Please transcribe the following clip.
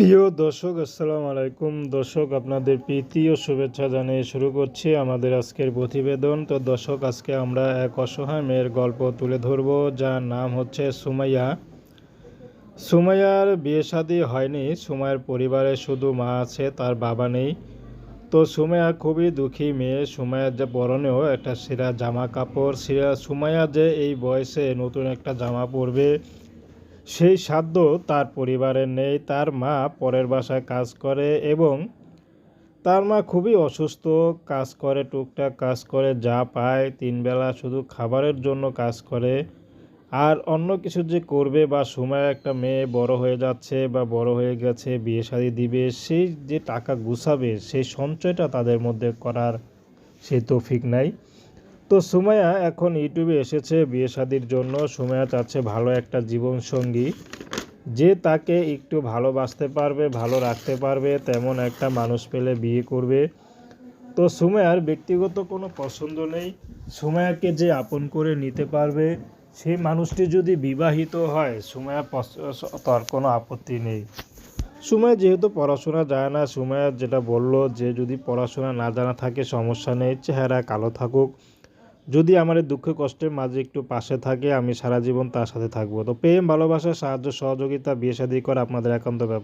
প্রিয় দর্শক, আসসালামু আলাইকুম। দর্শক, আপনাদের প্রীতি ও শুভেচ্ছা জানিয়ে শুরু করছি আমাদের আজকের প্রতিবেদন। তো দর্শক, আজকে আমরা এক অসহায় মেয়ের গল্প তুলে ধরব, যার নাম হচ্ছে সুমাইয়া। সুমাইয়ার বিয়ে শাদী হয়নি। সুমাইয়ার পরিবারে শুধু মা আছে, তার বাবা নেই। তো সুমাইয়া খুবই দুঃখী মেয়ে। সুমাইয়ার যে পরনেও একটা সেরা জামা কাপড় সেরা সুমাইয়া যে এই বয়সে নতুন একটা জামা পরবে সেই সাধ্য তার পরিবারের নেই, তার মা পরের বাসায় কাজ করে এবং তার মা খুবই অসুস্থ, কাজ করে টুকটাক, কাজ করে যা পায় তিনবেলা শুধু খাবারের জন্য কাজ করে। আর অন্য কিছু যে করবে বা সময় একটা মেয়ে বড় হয়ে যাচ্ছে বা বড় হয়ে গেছে, বিয়ে শাদি দিবে, সেই যে টাকা গুছাবে, সেই সঞ্চয়টা তাদের মধ্যে করার সেই তৌফিক নাই। তো সুমাইয়া এখন ইউটিউবে এসেছে বিয়ে শাদির জন্য। সুমাইয়া চাচ্ছে ভালো একটা জীবনসঙ্গী, যে তাকে একটু ভালোবাসতে পারবে, ভালো রাখতে পারবে, তেমন একটা মানুষ পেলে বিয়ে করবে। তো সুমাইয়ার ব্যক্তিগত কোনো পছন্দ নেই। সুমাইয়াকে যে আপন করে নিতে পারবে, সেই মানুষটি যদি বিবাহিত হয় সুমাইয়া পছ- তার কোনো আপত্তি নেই। সুমাইয়া যেহেতু পড়াশোনা যায় না, সুমাইয়া যেটা বলল যে যদি পড়াশোনা না জানা থাকে, সমস্যা নেই, চেহারা কালো থাকুক যদি আমার দুঃখ কষ্টের মাঝে একটু পাশে থাকে, আমি সারা জীবন তার সাথে থাকব। তো প্রেম, ভালোবাসা, সাহায্য, সহযোগিতা বিয়ে শাদী করা আপনাদের একান্ত ব্যাপার।